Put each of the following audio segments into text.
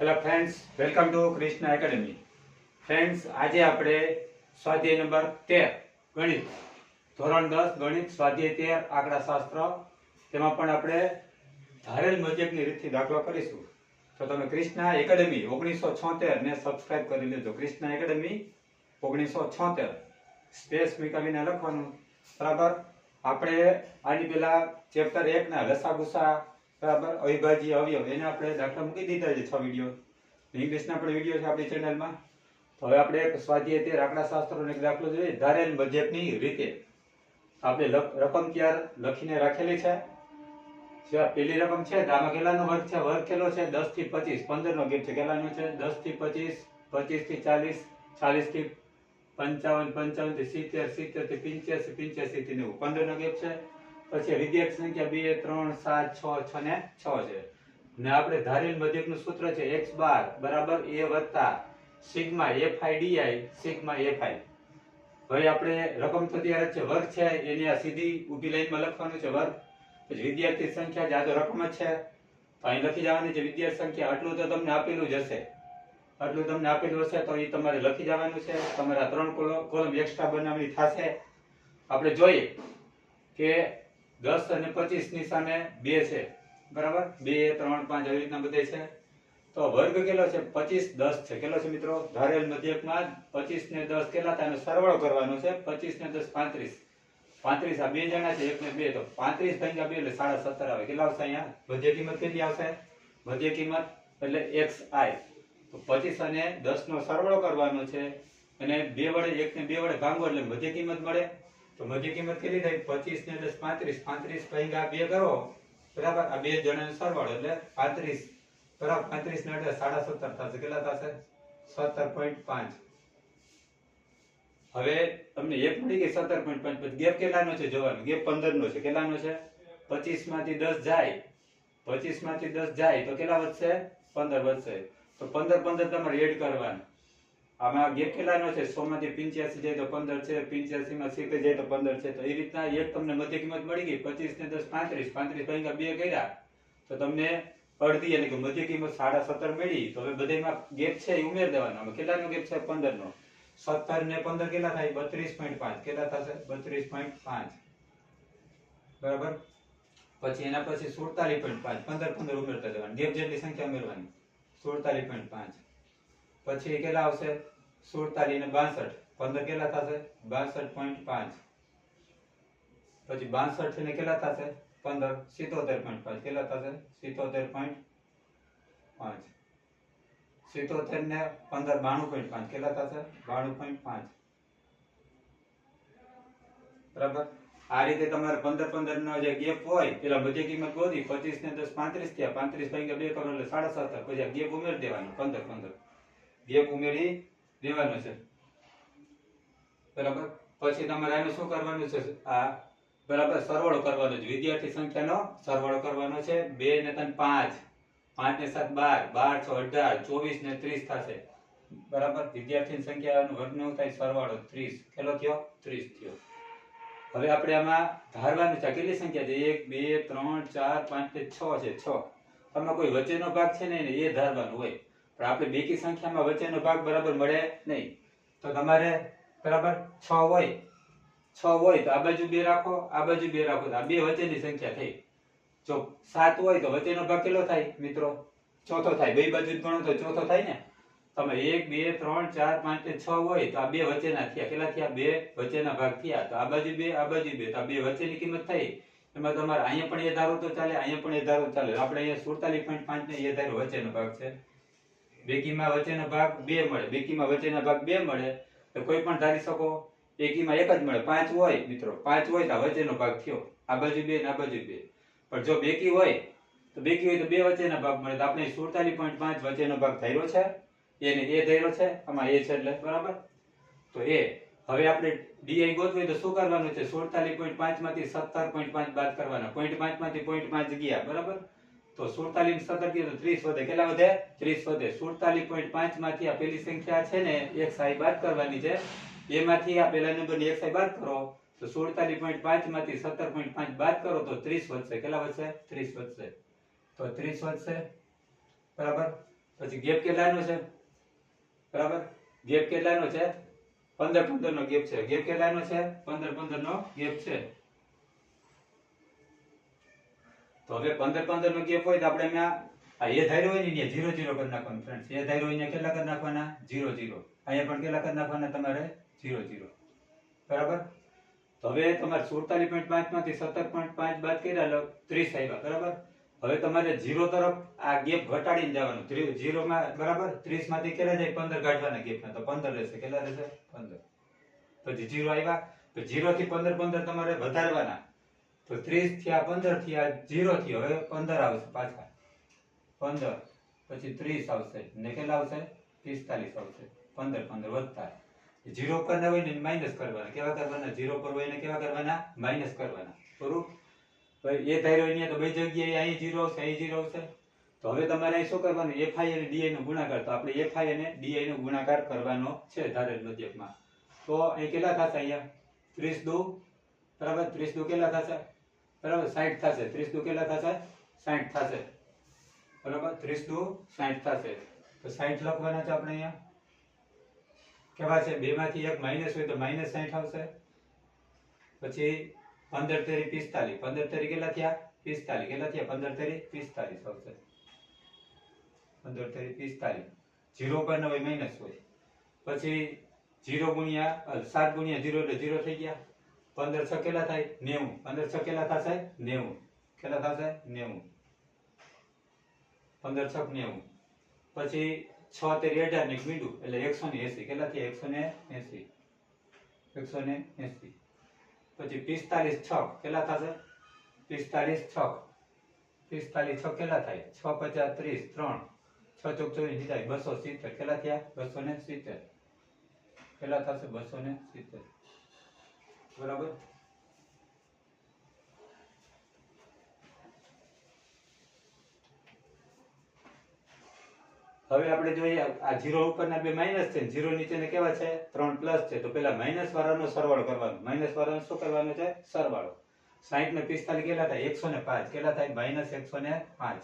Hello friends welcome to Krishna academy friends આજે આપણે સ્વાધ્યાય નંબર તેર ગણિત. ધોરણ દસ, ગણિત, સ્વાધ્યાય તેર, આંકડા શાસ્ત્ર. તેમાં પણ આપણે ધારેલ મજબની રીતથી દાખલો કરીશું. તો તમે કૃષ્ણ એકેડમી ઓગણીસો છોતેર ને સબસ્ક્રાઇબ કરી લેજો. કૃષ્ણ એકેડમી ઓગણીસો છોતેર. સ્પેસ મૂકાવીને લખવાનું. બરાબર? આપણે આની પહેલા ચેપ્ટર એકના લસાગુસા બરાબર? અવિભાજ્ય અવયવ એને આપણે દાખલા મૂકી દીધા છે છ વીડિયો. ઇંગ્લિશના આપણે વીડિયો છે આપણી ચેનલમાં. તો હવે આપણે સ્વાધ્યાય તે આંકડા શાસ્ત્રોનો એક દાખલો જોઈએ. ધારેલ બજેટની રીતે. આપણે રકમ ક્યાં લખીને રાખેલી છે? પેલી રકમ છે આમાં કેટલાનો વર્ગ છે? વર્ગ કેટલો છે? દસથી પચીસ. પંદર નો ગેપ છે. કેટલાનો છે? દસથી પચીસ પચીસથી ચાલીસ ચાલીસથી પંચાવન પંચાવનથી સિત્તેર સિત્તેરથી પિંચ્યાસી પિંચ્યાસી થી નેવું. પંદર નો ગેપ છે? પછી વિદ્યાર્થી સંખ્યા બે, ત્રણ, સાત, છ છ ને છ છે. ને આપણે ધારેલ મધ્યકનું સૂત્ર છે એક્સ બાર બરાબર એ વત્તા sigma F I DI sigma F I હવે આપણે રકમ તો ત્યારે છે, વર્ગ છે, એની આ સીધી ઊભી લાઈનમાં લખવાનું છે વર્ગ. પછી વિદ્યાર્થી સંખ્યા જે આ તો રકમ જ છે. તો અહીં લખી જવાની છે વિદ્યાર્થી સંખ્યા આટલું તો તમને આપેલું જ હશે. આટલું તમને આપેલું હશે તો એ તમારે લખી જવાનું છે. તમારા ત્રણ કોલમ એક્સ્ટ્રા બનાવવાની થશે. આપણે જોઈએ કે દસ અને પચીસની સામે બે છે. બરાબર? બે, ત્રણ, પાંચ આવી રીતના બધે છે. તો વર્ગ કેટલો છે? પચીસ, દસ છે. કેટલો છે મિત્રો? ધારેલ મધ્યકમાં પચીસ ને દસ કેટલા થાય? સરવાળો કરવાનો છે. પચીસ ને દસ, પાંત્રીસ. પાંત્રીસ આ બે જણા છે, એક ને બે. તો પાંત્રીસ ભાગ્યા બે એટલે સાડા સત્તર આવે. કેટલા આવશે અહીંયા? મધ્ય કિંમત કેટલી આવશે? મધ્ય કિંમત એટલે એક્સ આઈ. તો પચીસ અને દસ નો સરવાળો કરવાનો છે. અને બે વડે, એક ને બે વડે ભાંગો એટલે મધ્ય કિંમત મળે. તો મધ્ય કિંમત કેટલી થાય, પચીસ ને દસ પાંત્રીસ પાંત્રીસ ભાગ્યા બે કરો, બરાબર? આ બે જણા સરવાળો, એટલે પાંત્રીસ, બરાબર? પાંત્રીસ ને દસ સાડા સત્તર થશે. કેટલા થશે? સત્તર પોઈન્ટ પાંચ. હવે તમને એક મળી ગઈ સત્તર પોઈન્ટ પાંચ ગેપ કેટલાનો છે જોવાનું? ગેપ પંદર નો છે. કેટલાનો છે? પચીસમાંથી દસ જાય. પચીસમાંથી દસ જાય, તો કેટલા વધશે? પંદર વધશે. તો પંદર પંદર તમારે એડ કરવાના. આમાં ગેપ કેટલાનો છે સો માંથી પિંચ્યાસી જાય તો પંદર છે પિંચ્યાસી માં સિત્તેર જાય તો પંદર છે. તો એ રીતના એક તમને મધ્ય કિંમત મળી ગઈ, પચીસ ને દસ પાંત્રીસ પાંત્રીસ ભાગ્યા બે કર્યા. તો તમને અડધી એટલે કે મધ્ય કિંમત સાડા સત્તર મળી. તો હવે બધામાં ગેપ છે, એ ઉમેર દેવાનો. આમાં કેટલાનો ગેપ છે? પંદર નો સત્તર ને પંદર કેટલા થાય? બત્રીસ પોઈન્ટ પાંચ. કેટલા થશે? બત્રીસ પોઈન્ટ પાંચ. બરાબર? પછી એના પછી સુડતાલીસ પોઈન્ટ પાંચ. પંદર પંદર ઉમેરતા જવાનું. ગેપ જેટલી સંખ્યા ઉમેરવાની. સુડતાલીસ પોઈન્ટ પાંચ. પછી કેટલા આવશે? સુડતાલીસ ને બાસઠ. પંદર કેટલા થશે? બાસઠ પોઈન્ટ પાંચ. પછી બાસઠ ને કેટલા થશે? પંદર. સિત્તોતેર પોઈન્ટ પાંચ. કેટલા થશે? સિત્તોતેર પોઈન્ટ પાંચ. સિત્તોતેર ને પંદર, બાણું પોઈન્ટ પાંચ. કેટલા થશે? બાણું પોઈન્ટ પાંચ. બરાબર? આ રીતે તમારે પંદર પંદર નો જે ગેપ હોય, પેલા બધી કિંમત ગોતી, પચીસ ને દસ પાંત્રીસ થયા. પાંત્રીસ ભાગ્યા બે કરો એટલે સાડા સત્તર પછી આ ગેપ ઉમેરી દેવાનો. પંદર પંદર. ગેપ ઉમેરી દેવાનો છે. બરાબર? પછી તમારે આનું શું કરવાનું છે? આ બરાબર સરવાળો કરવાનો છે. વિદ્યાર્થી સંખ્યાનો સરવાળો કરવાનો છે. બે ને ત્રણ પાંચ. પાંચ ને સાત બાર. બાર છ અઢાર. ચોવીસ ને ત્રીસ થશે. બરાબર? વિદ્યાર્થીની સંખ્યાનો વર્ગનો થાય સરવાળો ત્રીસ. કેટલો થયો? ત્રીસ થયો. હવે આપણે આમાં ધારવાનું છે. કેટલી સંખ્યા છે? એક, બે, ત્રણ, ચાર, પાંચ ને છ છે. છ. આમાં કોઈ વચ્ચેનો ભાગ છે ને? એ ધારવાનું હોય. પણ આપણે બેકી સંખ્યામાં વચ્ચેનો ભાગ બરાબર મળે નહીં. તો તમારે બરાબર છ હોય. છ હોય તો આ બાજુ બે રાખો આ બાજુ બે રાખો. તો આ બે વચ્ચેની સંખ્યા થઈ. જો સાત હોય તો વચ્ચેનો ભાગ કેટલો થાય મિત્રો? ચોથો થાય. બે બાજુ ગણો તો ચોથો થાય ને? તમે એક બે ત્રણ ચાર પાંચ ને છ હોય તો આ બે વચ્ચેના થયા. કેટલા થયા? બે વચ્ચેના ભાગ થયા. તો આ બાજુ બે આ બાજુ બે. તો આ બે વચ્ચેની કિંમત થઈ. એમાં તમારે અહીંયા પણ એ ધારો તો ચાલે અહીંયા પણ એ ધારો ચાલે. આપણે અહીંયા સુડતાલીસ પોઈન્ટ પાંચ ને એ ધારો વચ્ચેનો ભાગ છે. બેકીમાં વચ્ચેનો ભાગ બે મળે. બેકીમાં વચ્ચેના ભાગ બે મળે તો કોઈ પણ ધારી શકો, એકીમાં એક જ મળે. પાંચ હોય મિત્રો, પાંચ હોય તો વચ્ચેનો ભાગ થયો. આ બાજુ બે ને આ બાજુ બે. પણ જો બેકી હોય, તો બેકી હોય તો બે વચ્ચેના ભાગ મળે. તો આપણે સુડતાલીસ પોઈન્ટ પાંચ વચ્ચેનો ભાગ ધાર્યો છે. એને એ ધાર્યો છે. આમાં એ છે એટલે, બરાબર? તો એ હવે આપણે ડીઆઈ ગોતવી તો શું કરવાનું છે? સુડતાલીસ પોઈન્ટ પાંચમાંથી સત્તર પોઈન્ટ પાંચ બાદ કરવાના. પોઈન્ટ પાંચમાંથી પોઈન્ટ પાંચ ગયા, બરાબર? તો સુડતાલીસ સત્તર ત્રીસ વધે. કેટલા વધે? ત્રીસ વધે. સુડતાલીસ પોઈન્ટ પાંચમાંથી આ પેલી સંખ્યા છે ને, એક સાઈ બાદ કરવાની છે. એમાંથી આ પેલા નંબરની એક સાઈ બાદ કરો. તો સુડતાલીસ પોઈન્ટ પાંચમાંથી સત્તર પોઈન્ટ પાંચ બાદ કરો તો ત્રીસ વધશે. કેટલા વધશે? ત્રીસ વધશે. તો ત્રીસ વધશે. બરાબર? પછી ગેપ કેટલાનો છે? બરાબર? ગેપ કેટલાનો છે? પંદર પંદર નો ગેપ છે. ગેપ કેટલાનો છે? પંદર પંદર નો ગેપ છે. તો હવે પંદર પંદર નો ગેપ હોય તો આપણે આ એ ધાર્યો હોય ને જીરો જીરો કરી નાખવાનું ફ્રેન્ડ્સ એ ધાર્યો હોય કેટલા કરી નાખવાના? જીરો જીરો અહીંયા પણ કેટલા કરી નાખવાના તમારે? જીરો જીરો બરાબર? તો હવે તમારે સુડતાલીસ પોઈન્ટ પાંચમાંથી સત્તર પોઈન્ટ પાંચ બાદ કર્યા, એટલે ત્રીસ આવ્યા બરાબર? હવે તમારે જીરો તરફ આ ગેપ ઘટાડીને જવાનું. ઝીરો માં, બરાબર? ત્રીસમાંથી કેટલા જાય? પંદર કાઢવાના ગેપ તો પંદર રહેશે. કેટલા રહેશે? પંદર. પછી જીરો આવ્યા તો જીરોથી પંદર પંદર તમારે વધારવાના. તો ત્રીસ થયા પંદર થયા જીરો થયો. હવે પંદર આવશે પાછા. પંદર, પછી ત્રીસ આવશે. ને કેટલા આવશે? પિસ્તાલીસ આવશે. પંદર પંદર, વધતા. જીરો પર ના હોય ને માઇનસ કરવાના. કેવા કરવાના? જીરો પર હોય ને કેવા કરવાના? માઇનસ કરવાના. બરોબર? એ ધાર્યો અહીંયા તો બે જગ્યાએ અહીં જીરો આવશે, અહીં જીરો આવશે. તો હવે તમારે અહીં શું કરવાનું? એફઆઈ અને ડીઆઈ નો ગુણાકાર. તો આપણે એફઆઈ અને ડીઆઈ નો ગુણાકાર કરવાનો છે ધારેલ મધ્યકમાં. તો અહીં કેટલા થશે અહીંયા? ત્રીસ દુ? બરાબર? ત્રીસ દુ કેટલા થશે? બરાબર? સાઠ થશે. ત્રીસ દુ કેટલા થશે? સાઠ થશે. બરાબર? ત્રીસ દુ સાઠ થશે. તો સાઠ લખવાના છે આપણે અહીંયા? કેવા છે? બે માંથી એક માઇનસ હોય તો માઇનસ સાઠ આવશે. પછી પંદર તેરી પિસ્તાલીસ. પંદર તેરી કેટલા થયા? પિસ્તાલીસ. કેટલા થયા? પંદર તેરી પિસ્તાલીસ આવશે. પંદર તેરી પિસ્તાલીસ. જીરો પર ન હોય માઇનસ હોય. પછી જીરો ગુણ્યા અ, સાત ગુણ્યા જીરો એટલે જીરો થઈ ગયા. પંદર છ કેટલા થાય? નેવું. પંદર છ કેટલા થશે? નેવું. કેટલા થશે? નેવું. પંદર છ નેવું? પછી છ તેરી અઢાર ને મીંડું. એટલે એકસો ને એસી. કેટલા થયા? એકસો ને એસી. એકસો ને એસી. પછી પિસ્તાલીસ છ. કેટલા થશે? પિસ્તાલીસ છ. પિસ્તાલીસ છ કેટલા થાય? છ પચાસ ત્રીસ. ત્રણ. છ ચોક ચોવીસ થાય બસો સિત્તેર. કેટલા થયા? બસો ને સિત્તેર. કેટલા થશે? બસો ને સિત્તેર. બરાબર? હવે આપણે જોઈએ, આ જીરો ઉપરના બે માઇનસ છે જીરો નીચેને કેવા છે? ત્રણ પ્લસ છે. તો પેલા માઇનસ વાળાનો સરવાળો કરવાનો. માઇનસ વાળાનો શું કરવાનો છે? સરવાળો. સાહીઠ ને પિસ્તાલીસ કેટલા થાય? એકસો ને પાંચ. કેટલા થાય? માઇનસ એકસો ને પાંચ.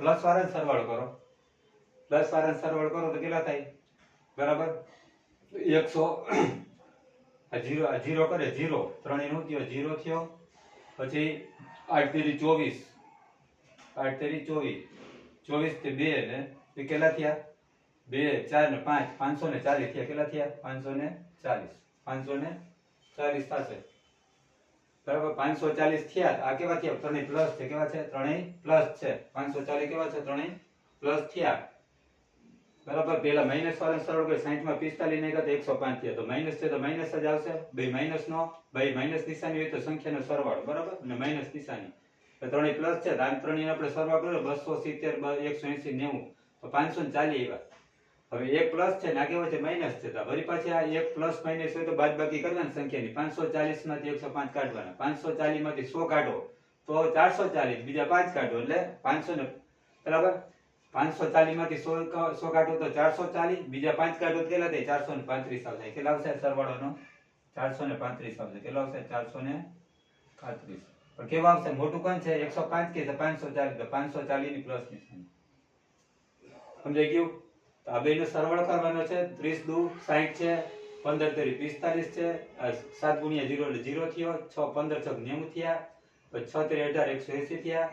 પ્લસ વાળાને સરવાળો કરો. પ્લસ વાળાને સરવાળો કરો તો કેટલા થાય? બરાબર? એકસો આ જીરો આ જીરો કરે, જીરો. ત્રણેયનું થયો, જીરો થયો. પછી આઠ તેરી ચોવીસ. આઠ તેરી ચોવીસ. ચોવીસથી બે ને કેટલા થયા? બે, ચાર ને પાંચ. પાંચસો ને ચાલીસ થયા. કેટલા થયા? પાંચસો ને ચાલીસ. પાંચસો ને ચાલીસ થશે. બરાબર? પાંચસો ચાલીસ થયા. આ કેવા થયા? ત્રણેય પ્લસ છે. કેવા છે? ત્રણેય પ્લસ છે. પાંચસો ચાલીસ કેવા છે? ત્રણેય પ્લસ થયા. બરાબર પેલા માઇનસ વાળા સરળ કરી સાઈઠમાં પિસ્તાલીસ નહીં એકસો પાંચ થયા. તો માઇનસ છે તો માઇનસ જ આવશે. બે માઇનસ નો, બે માઇનસ નિશાની હોય તો સંખ્યાનો સરવાળો, બરાબર? અને માઇનસ નિશાની. તો ત્રણેય પ્લસ છે આમ ત્રણેય આપણે સરવાળો કર્યો, બસો સિત્તેર એકસો એસી નેવું. તો પાંચસો ને ચાલી આવ્યા. હવે એક પ્લસ છે ને આ કેવો છે માઇનસ છે, તો વળી પાછી આ એક પ્લસ માઇનસ હોય તો બાદ બાકી કરવાની સંખ્યાની. પાંચસો ચાલીસમાંથી એકસો પાંચ કાઢવાના. પાંચસો ચાલીસમાંથી સો કાઢો તો ચારસો ચાલીસ, બીજા પાંચ કાઢો એટલે પાંચસો ને બરાબર? પાંચસો ચાલીસમાંથી સો સો કાઢો તો ચારસો ચાલીસ બીજા પાંચ કાઢો કેટલા થાય? ચારસો ને પાંત્રીસ આવશે. કેટલા આવશે સરવાળોનો? ચારસો ને પાંત્રીસ આવશે. કેટલા આવશે? ચારસો ને પાંત્રીસ. પણ કેવા આવશે? મોટું કોણ છે? એકસો પાંચ કે છે પાંચસો ચાલીસ તો પાંચસો ચાલીસની પ્લસ સમજાઈ ગયું? તો આ બેનો સરવાળો કરવાનો છે. ત્રીસ દુ સાહીઠ છે, પંદર તેરી પિસ્તાલીસ છે. સાત ગુણ્યા જીરો એટલે જીરો થયો. છ, પંદર, છ નેવું થયા. પછી છ તેરી અઢાર, એકસો એસી થયા.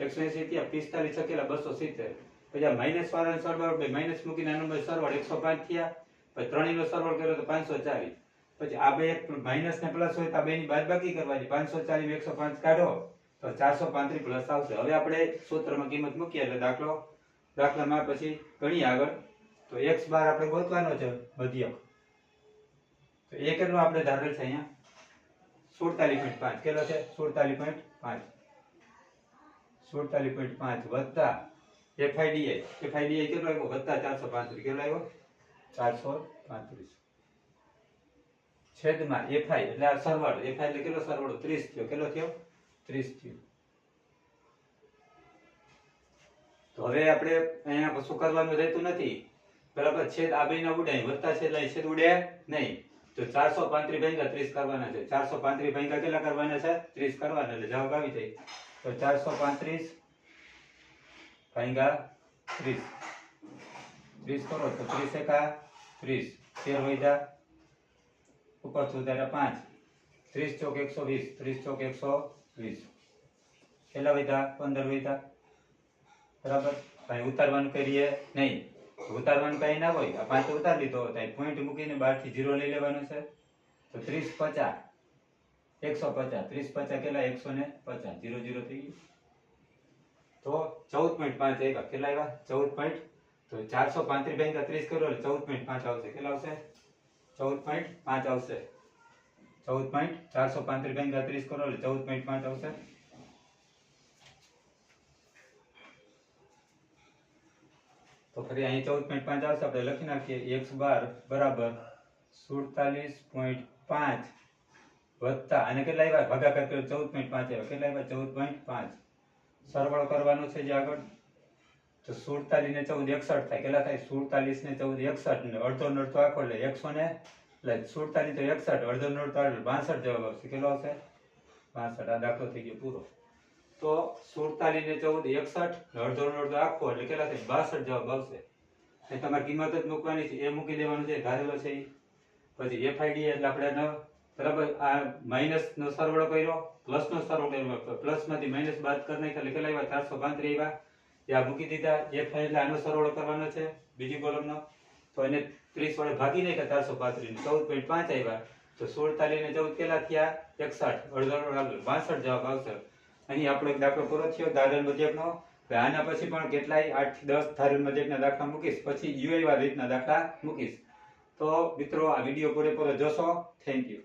એકસો એસી થયા, પિસ્તાલીસ છ કેટલા? બસો સિત્તેર. પછી આ માઇનસ વાળાનો સરવાળો, પછી માઇનસ મૂકીને આનો બે સરવાળો એકસો પાંચ થયા. પછી ત્રણેયનો સરવાળો કર્યો તો પાંચસો ચાલીસ. પછી આ બે માઇનસ ને પ્લસ હોય તો આ બેની બાદબાકી કરવાની. પાંચસો ચાલીસ એકસો પાંચ કાઢો, તો ચારસો પાંત્રીસ પ્લસ આવશે. હવે આપણે સૂત્રમાં કિંમત મૂકીએ એટલે દાખલો, દાખલામાં પછી ગણી આગળ. તો એક્સ બાર આપણે ગોતવાનો છે, મધ્યક. તો એ કેટલો આપણે ધારેલ છે અહીંયા સુડતાલીસ પોઈન્ટ પાંચ. કેટલો છે? સુડતાલીસ પોઈન્ટ પાંચ. સુડતાલીસ પોઈન્ટ પાંચ વત્તા એફઆઈડીઆઈ એફઆઈડીઆઈ કેટલો આવ્યો વત્તા ચારસો પાંત્રીસ. કેટલો ચારસો પાંત્રીસ. છેદમાં એફઆઈ એટલે આ સરવાળો. એફઆઈ કેટલો સરવાળો? ત્રીસ થયો. કેટલો થયો? ત્રીસ થયો. તો હવે આપણે અહીંયા કશું કરવાનું રહેતું નથી. બરાબર, છેદ આ બેના ઉડાય. વત્તા છેદ લાઈ છેદ ઉડે નહીં. તો ચારસો પાંત્રીસ ભાગ્યા ત્રીસ કરવાના છે. ચારસો પાંત્રીસ ભાગ્યા કેટલા કરવાના છે? ત્રીસ કરવાના એટલે જવાબ આવી જાય. તો ચારસો પાંત્રીસ ભાગ્યા ત્રીસ ત્રીસ કરો તો ત્રીસ એકા ત્રીસ તેર વૈધા ઉપર સુધારા પાંચ ત્રીસ ચોક એકસો વીસ ત્રીસ ચોક એકસો વીસ કેટલા વૈધા પંદર વૈધા બરાબર ભાઈ ઉતારવાનું કરીએ નહીં ઉતારવાનું કઈ ના હોય આ પાંચ ઉતાર લીધો ત્યાં પોઈન્ટ મૂકીને બારથી જીરો લઈ લેવાનું છે તો ત્રીસ પચાસ એકસો પચાસ ત્રીસ પચાસ કેટલા એકસો ને પચાસ જીરો જીરો થઈ ગયું ચૌદ પોઈન્ટ પાંચ આવ્યા કેટલા આવ્યા ચૌદ પોઈન્ટ તો ચારસો પાંત્રીસ બેંક ત્રીસ કરો એટલે ચૌદ પોઈન્ટ પાંચ આવશે. કેટલા આવશે? ચૌદ પોઈન્ટ પાંચ આવશે. ચૌદ પોઈન્ટ ચારસો પાંત્રીસ બેંક ત્રીસ કરો એટલે ચૌદ પોઈન્ટ પાંચ આવશે. તો ફરી અહીં ચૌદ પોઈન્ટ પાંચ આવશે. આપણે લખી નાખીએ. એક્સ બાર બરાબર સુડતાલીસ પોઈન્ટ પાંચ વત્તા. અને કેટલા આવ્યા ભાગાકાર કર્યો, ચૌદ પોઈન્ટ પાંચ આવ્યા કેટલા આવ્યા ચૌદ પોઈન્ટ પાંચ. સરવાળો કરવાનો છે જે આગળ. તો સુડતાલીસ ને ચૌદ એકસઠ થાય. કેટલા થાય? સુડતાલીસ ને ચૌદ એકસઠ ને અડધો નડતો આખો એટલે એકસો ને, એટલે સુડતાલીસ તો એકસઠ, અડધો નડતો એટલે બાસઠ જવાબ આવશે. કેટલો આવશે? બાસઠ. આ દાખલો થઈ ગયો પૂરો. તો સુડતાલીસ ને ચૌદ એકસઠ અડધો નડતો આખો એટલે કેટલા થાય? બાસઠ જવાબ આવશે. એ તમારે કિંમત જ મૂકવાની છે. એ મૂકી દેવાનું છે. ધારેલો છે. પછી એફઆઈડી એટલે આપણે બરાબર આ માઇનસ નો સરવાળો કર્યો પ્લસ નો સરવાળો કર્યો પ્લસમાંથી માઇનસ બાદ કરી નાખ્યા એટલે કેટલા આવ્યા ચારસો પાંત્રી આવ્યા એ મૂકી દીધા એફ એટલે આનો સરવાળો કરવાનો છે, બીજી કોલમનો તો એને ત્રીસ વડે ભાગી નાખ્યા ચારસો પાંત્રીસ ચૌદ પોઈન્ટ પાંચ આવ્યા તો સુડતાલીસ ને ચૌદ કેટલા થયા? એકસઠ. અડધો બાસઠ જવાબ આવશે. અહીં આપણો એક દાખલો પૂરો થયો ધારણ મધ્યકનો. આના પછી પણ કેટલાય? આઠ, દસ ધારણ મધ્યકના દાખલા મૂકીશ. પછી યુઆઈ રીતના દાખલા મૂકીશ. તો મિત્રો, આ વીડિયો પૂરેપૂરો જોશો. Thank you